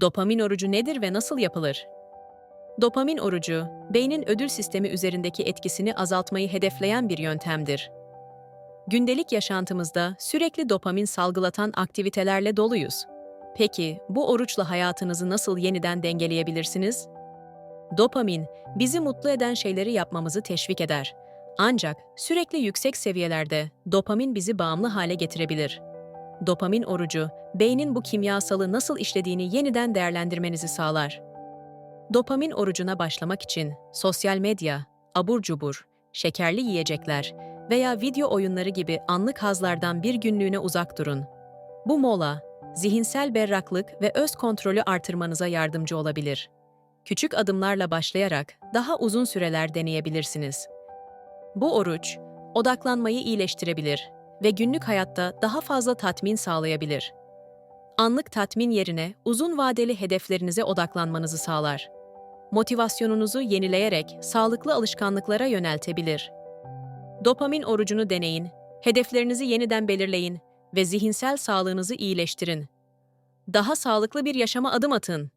Dopamin orucu nedir ve nasıl yapılır? Dopamin orucu, beynin ödül sistemi üzerindeki etkisini azaltmayı hedefleyen bir yöntemdir. Gündelik yaşantımızda sürekli dopamin salgılatan aktivitelerle doluyuz. Peki, bu oruçla hayatınızı nasıl yeniden dengeleyebilirsiniz? Dopamin, bizi mutlu eden şeyleri yapmamızı teşvik eder. Ancak sürekli yüksek seviyelerde dopamin bizi bağımlı hale getirebilir. Dopamin orucu, beynin bu kimyasalı nasıl işlediğini yeniden değerlendirmenizi sağlar. Dopamin orucuna başlamak için sosyal medya, abur cubur, şekerli yiyecekler veya video oyunları gibi anlık hazlardan bir günlüğüne uzak durun. Bu mola, zihinsel berraklık ve öz kontrolü artırmanıza yardımcı olabilir. Küçük adımlarla başlayarak daha uzun süreler deneyebilirsiniz. Bu oruç, odaklanmayı iyileştirebilir ve günlük hayatta daha fazla tatmin sağlayabilir. Anlık tatmin yerine uzun vadeli hedeflerinize odaklanmanızı sağlar. Motivasyonunuzu yenileyerek sağlıklı alışkanlıklara yöneltebilir. Dopamin orucunu deneyin, hedeflerinizi yeniden belirleyin ve zihinsel sağlığınızı iyileştirin. Daha sağlıklı bir yaşama adım atın.